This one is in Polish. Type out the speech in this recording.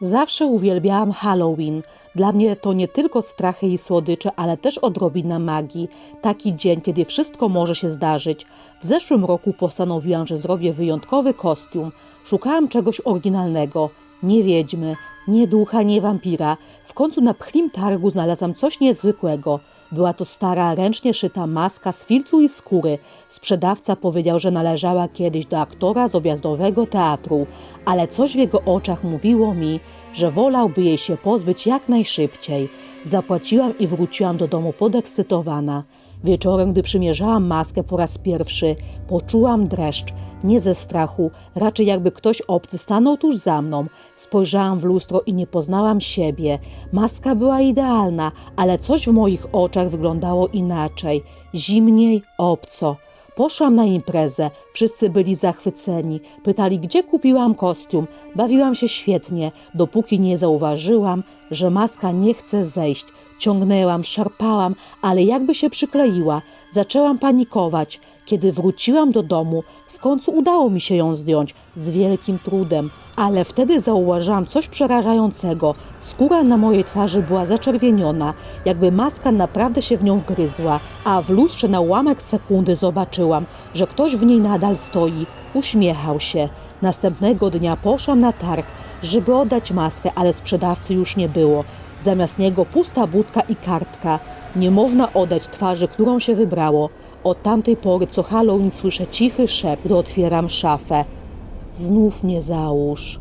Zawsze uwielbiałam Halloween. Dla mnie to nie tylko strachy i słodycze, ale też odrobina magii. Taki dzień, kiedy wszystko może się zdarzyć. W zeszłym roku postanowiłam, że zrobię wyjątkowy kostium. Szukałam czegoś oryginalnego. Nie wiedźmy, nie ducha, nie wampira. W końcu na pchlim targu znalazłam coś niezwykłego. Była to stara, ręcznie szyta maska z filcu i skóry. Sprzedawca powiedział, że należała kiedyś do aktora z objazdowego teatru, ale coś w jego oczach mówiło mi, że wolałby jej się pozbyć jak najszybciej. Zapłaciłam i wróciłam do domu podekscytowana. Wieczorem, gdy przymierzałam maskę po raz pierwszy, poczułam dreszcz, nie ze strachu, raczej jakby ktoś obcy stanął tuż za mną. Spojrzałam w lustro i nie poznałam siebie. Maska była idealna, ale coś w moich oczach wyglądało inaczej, zimniej, obco. Poszłam na imprezę, wszyscy byli zachwyceni. Pytali, gdzie kupiłam kostium. Bawiłam się świetnie, dopóki nie zauważyłam, że maska nie chce zejść. Ciągnęłam, szarpałam, ale jakby się przykleiła. Zaczęłam panikować. Kiedy wróciłam do domu, w końcu udało mi się ją zdjąć z wielkim trudem, ale wtedy zauważyłam coś przerażającego. Skóra na mojej twarzy była zaczerwieniona, jakby maska naprawdę się w nią wgryzła, a w lustrze na ułamek sekundy zobaczyłam, że ktoś w niej nadal stoi. Uśmiechał się. Następnego dnia poszłam na targ, żeby oddać maskę, ale sprzedawcy już nie było. Zamiast niego pusta budka i kartka. Nie można oddać twarzy, którą się wybrało. Od tamtej pory co Halloween słyszę cichy szept, gdy otwieram szafę. Znów mnie załóż.